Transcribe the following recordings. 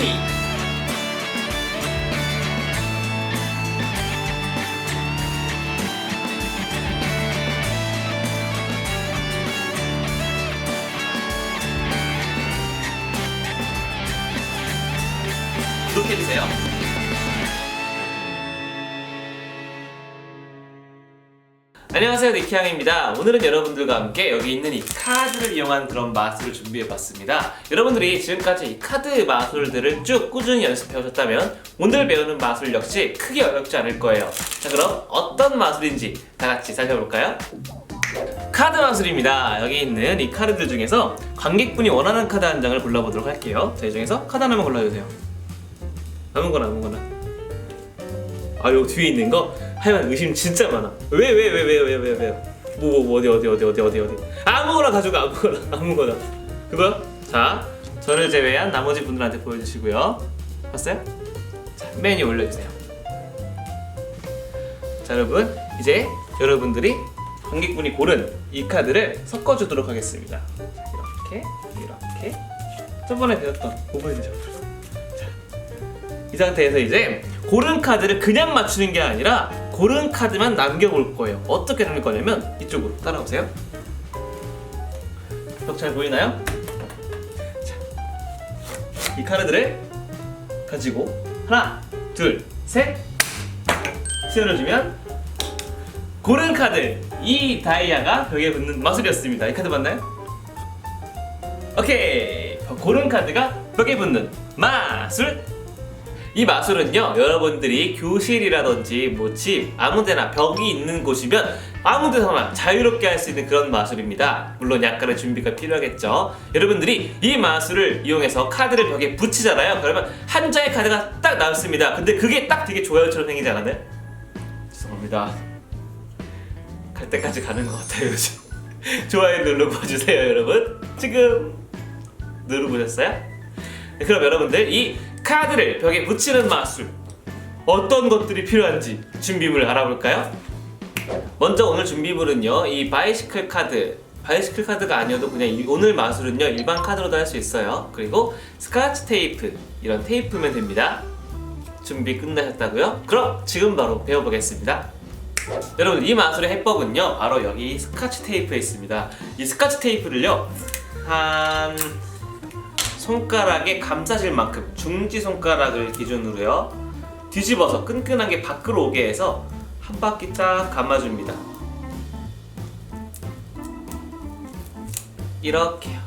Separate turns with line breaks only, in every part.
TV 구독해주세요. 안녕하세요 니키양입니다. 오늘은 여러분들과 함께 여기 있는 이 카드를 이용한 그런 마술을 준비해봤습니다. 여러분들이 지금까지 이 카드 마술들을 쭉 꾸준히 연습해오셨다면 오늘 배우는 마술 역시 크게 어렵지 않을 거예요. 자 그럼 어떤 마술인지 다 같이 살펴볼까요? 카드 마술입니다. 여기 있는 이 카드들 중에서 관객분이 원하는 카드 한 장을 골라보도록 할게요. 자 이 중에서 카드 하나만 골라주세요. 아무거나 아무거나. 아, 요 뒤에 있는 거? 하여간 의심 진짜 많아. 왜, 왜, 왜, 왜, 왜, 왜, 왜? 뭐, 뭐, 뭐, 어디, 어디, 어디, 어디, 어디, 어디. 아무거나 가져가, 아무거나, 아무거나. 그거요? 자, 저를 제외한 나머지 분들한테 보여주시고요. 봤어요? 자, 메뉴 올려주세요. 자, 여러분, 이제 여러분들이 관객분이 고른 이 카드를 섞어주도록 하겠습니다. 자, 이렇게, 이렇게. 저번에 배웠던 오버헤드 셔플. 이 상태에서 이제 고른 카드를 그냥 맞추는 게 아니라 고른 카드만 남겨볼 거예요. 어떻게 남길 거냐면 이쪽으로 따라오세요. 벽잘 보이나요? 자, 이 카드들을 가지고 하나, 둘, 셋 씌워주면 고른 카드 이 다이아가 벽에 붙는 마술이었습니다. 이 카드 맞나요? 오케이 고른 카드가 벽에 붙는 마술 이 마술은요 여러분들이 교실이라든지 뭐 집 아무데나 벽이 있는 곳이면 아무데서나 자유롭게 할 수 있는 그런 마술입니다. 물론 약간의 준비가 필요하겠죠. 여러분들이 이 마술을 이용해서 카드를 벽에 붙이잖아요. 그러면 한 장의 카드가 딱 남습니다. 근데 그게 딱 되게 좋아요처럼 생기지 않았나요? 죄송합니다. 갈 때까지 가는 것 같아요 지금 좋아요 눌러봐주세요 여러분. 지금. 누르보셨어요? 네, 그럼 여러분들 이 카드를 벽에 붙이는 마술. 어떤 것들이 필요한지 준비물을 알아볼까요? 먼저 오늘 준비물은요 이 바이시클 카드. 바이시클 카드가 아니어도 그냥 이- 오늘 마술은요 일반 카드로도 할 수 있어요. 그리고 스카치 테이프 이런 테이프면 됩니다. 준비 끝나셨다고요? 그럼 지금 바로 배워보겠습니다. 여러분 이 마술의 해법은요 바로 여기 스카치 테이프에 있습니다. 이 스카치 테이프를요 한 손가락에 감싸질 만큼 중지 손가락을 기준으로요. 뒤집어서 끈끈하게 밖으로 오게 해서 한 바퀴 딱 감아줍니다. 이렇게요.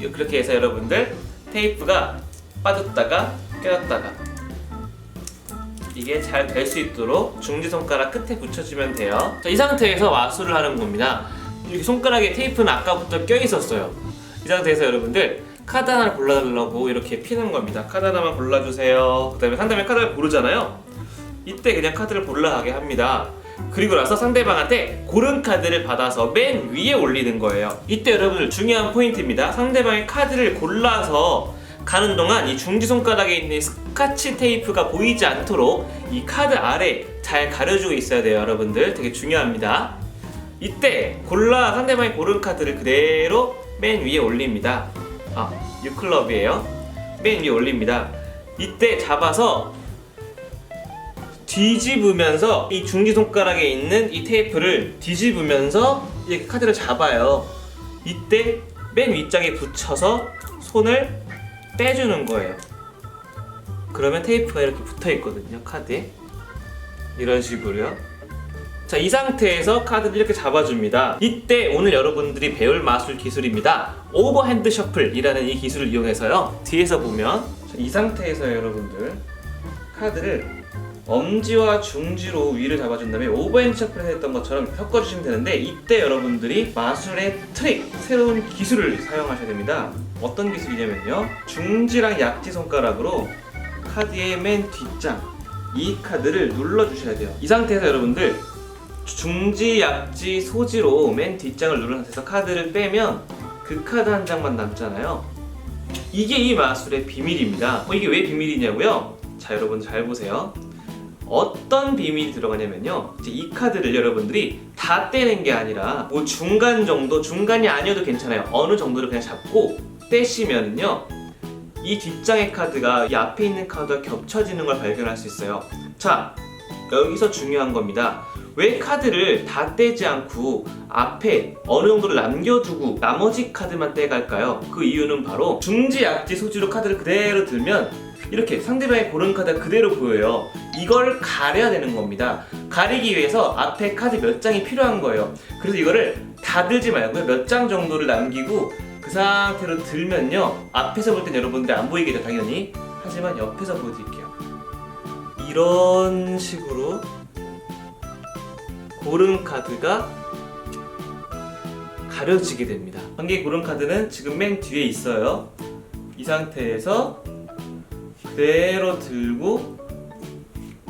이- 그렇게 해서 여러분들 테이프가 빠졌다가 껴졌다가 이게 잘 될 수 있도록 중지 손가락 끝에 붙여주면 돼요. 자, 이 상태에서 마술을 하는 겁니다. 이렇게 손가락에 테이프는 아까부터 껴 있었어요 이 상태에서 여러분들 카드 하나를 골라달라고 이렇게 피는 겁니다. 카드 하나만 골라주세요. 그 다음에 상대방이 카드를 고르잖아요. 이때 그냥 카드를 골라가게 합니다. 그리고 나서 상대방한테 고른 카드를 받아서 맨 위에 올리는 거예요. 이때 여러분들 중요한 포인트입니다. 상대방이 카드를 골라서 가는 동안 이 중지 손가락에 있는 스카치 테이프가 보이지 않도록 이 카드 아래 잘 가려주고 있어야 돼요, 여러분들. 되게 중요합니다. 이때 골라 상대방이 고른 카드를 그대로 맨 위에 올립니다. 아, 6클럽이에요. 맨 위에 올립니다. 이때 잡아서 뒤집으면서 이 중지 손가락에 있는 이 테이프를 뒤집으면서 이렇게 카드를 잡아요. 이때 맨 윗장에 붙여서 손을 빼주는 거예요. 그러면 테이프가 이렇게 붙어 있거든요, 카드에. 이런 식으로요. 자, 이 상태에서 카드를 이렇게 잡아줍니다. 이때 오늘 여러분들이 배울 마술 기술입니다. 오버핸드 셔플이라는 이 기술을 이용해서요. 뒤에서 보면 자, 이 상태에서 여러분들 카드를 엄지와 중지로 위를 잡아준 다음에 오버핸드 셔플을 했던 것처럼 섞어주시면 되는데 이때 여러분들이 마술의 트릭, 새로운 기술을 사용하셔야 됩니다. 어떤 기술이냐면요. 중지랑 약지 손가락으로 카드의 맨 뒷장 이 카드를 눌러주셔야 돼요. 이 상태에서 여러분들 중지, 약지, 소지로 맨 뒷장을 누른 상태에서 카드를 빼면 그 카드 한 장만 남잖아요. 이게 이 마술의 비밀입니다. 어, 이게 왜 비밀이냐고요? 자, 여러분 잘 보세요. 어떤 비밀이 들어가냐면요. 이제 이 카드를 여러분들이 다 떼는 게 아니라 뭐 중간 정도, 중간이 아니어도 괜찮아요. 어느 정도를 그냥 잡고 떼시면은요. 이 뒷장의 카드가 이 앞에 있는 카드와 겹쳐지는 걸 발견할 수 있어요. 자, 여기서 중요한 겁니다. 왜 카드를 다 떼지 않고 앞에 어느 정도를 남겨두고 나머지 카드만 떼갈까요? 그 이유는 바로 중지, 약지, 소지로 카드를 그대로 들면 이렇게 상대방이 고른 카드가 그대로 보여요. 이걸 가려야 되는 겁니다. 가리기 위해서 앞에 카드 몇 장이 필요한 거예요. 그래서 이거를 다 들지 말고요. 몇 장 정도를 남기고 그 상태로 들면요. 앞에서 볼 땐 여러분들 안 보이겠죠, 당연히. 하지만 옆에서 보여드릴게요. 이런 식으로 고른 카드가 가려지게 됩니다. 관계 고른 카드는 지금 맨 뒤에 있어요. 이 상태에서 그대로 들고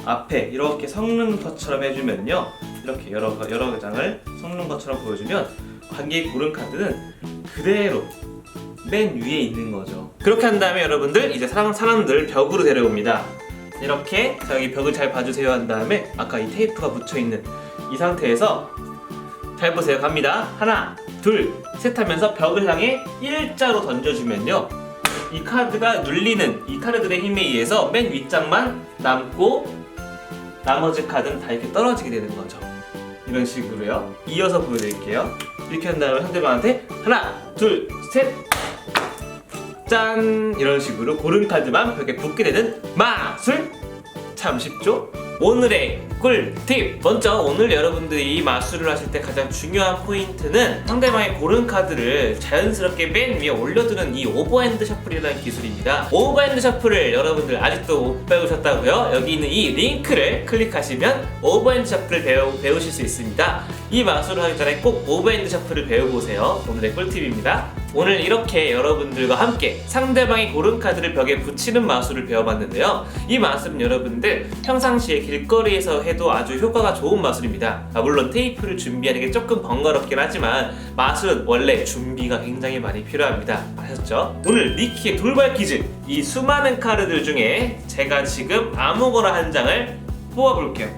앞에 이렇게 섞는 것처럼 해주면요. 이렇게 여러 여러 장을 섞는 것처럼 보여주면 관계 고른 카드는 그대로 맨 위에 있는 거죠. 그렇게 한 다음에 여러분들 이제 사람 사람들 벽으로 데려옵니다. 이렇게 자 여기 벽을 잘 봐주세요 한 다음에 아까 이 테이프가 붙여 있는 이 상태에서 잘 보세요. 갑니다. 하나 둘 셋 하면서 벽을 향해 일자로 던져주면요. 이 카드가 눌리는 이 카드들의 힘에 의해서 맨 윗장만 남고 나머지 카드는 다 이렇게 떨어지게 되는 거죠. 이런 식으로요. 이어서 보여드릴게요. 이렇게 한 다음에 상대방한테 하나 둘셋 짠 이런 식으로 고른 카드만 벽에 붙게 되는 마술 참 쉽죠? 오늘의 꿀팁. 먼저 오늘 여러분들이 이 마술을 하실 때 가장 중요한 포인트는 상대방의 고른 카드를 자연스럽게 맨 위에 올려두는 이 오버핸드 셔플이라는 기술입니다. 오버핸드 셔플을 여러분들 아직도 못 배우셨다고요? 여기 있는 이 링크를 클릭하시면 오버핸드 셔플을 배우, 배우실 수 있습니다. 이 마술을 하기 전에 꼭 오버핸드 셔플을 배워보세요. 오늘의 꿀팁입니다. 오늘 이렇게 여러분들과 함께 상대방이 고른 카드를 벽에 붙이는 마술을 배워봤는데요. 이 마술은 여러분들 평상시에 길거리에서 해도 아주 효과가 좋은 마술입니다. 아, 물론 테이프를 준비하는 게 조금 번거롭긴 하지만 마술은 원래 준비가 굉장히 많이 필요합니다. 아셨죠? 오늘 니키의 돌발 퀴즈 이 수많은 카드들 중에 제가 지금 아무거나 한 장을 뽑아볼게요.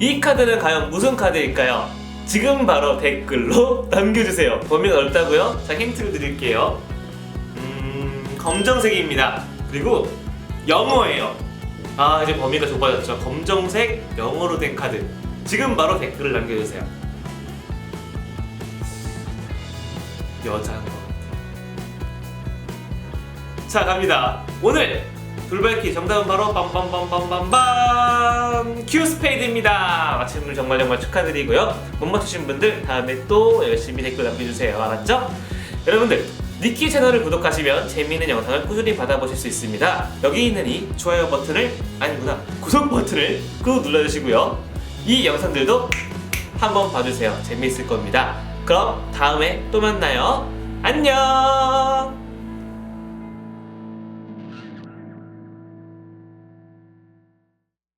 이 카드는 과연 무슨 카드일까요? 지금 바로 댓글로 남겨주세요. 범위가 넓다고요? 자, 힌트를 드릴게요. 음, 검정색입니다. 그리고 영어예요. 아, 이제 범위가 좁아졌죠. 검정색, 영어로 된 카드. 지금 바로 댓글을 남겨주세요. 여자인 것 같아요. 자, 갑니다. 오늘 돌발키 정답은 바로 빰빰빰빰빰빰 큐스페이드입니다. 분들 정말 정말 축하드리고요. 못 맞추신 분들 다음에 또 열심히 댓글 남겨주세요. 알았죠? 여러분들 니키 채널을 구독하시면 재미있는 영상을 꾸준히 받아보실 수 있습니다. 여기 있는 이 좋아요 버튼을 아니구나 구독 버튼을 꾹 눌러주시고요. 이 영상들도 한번 봐주세요. 재미있을 겁니다. 그럼 다음에 또 만나요. 안녕.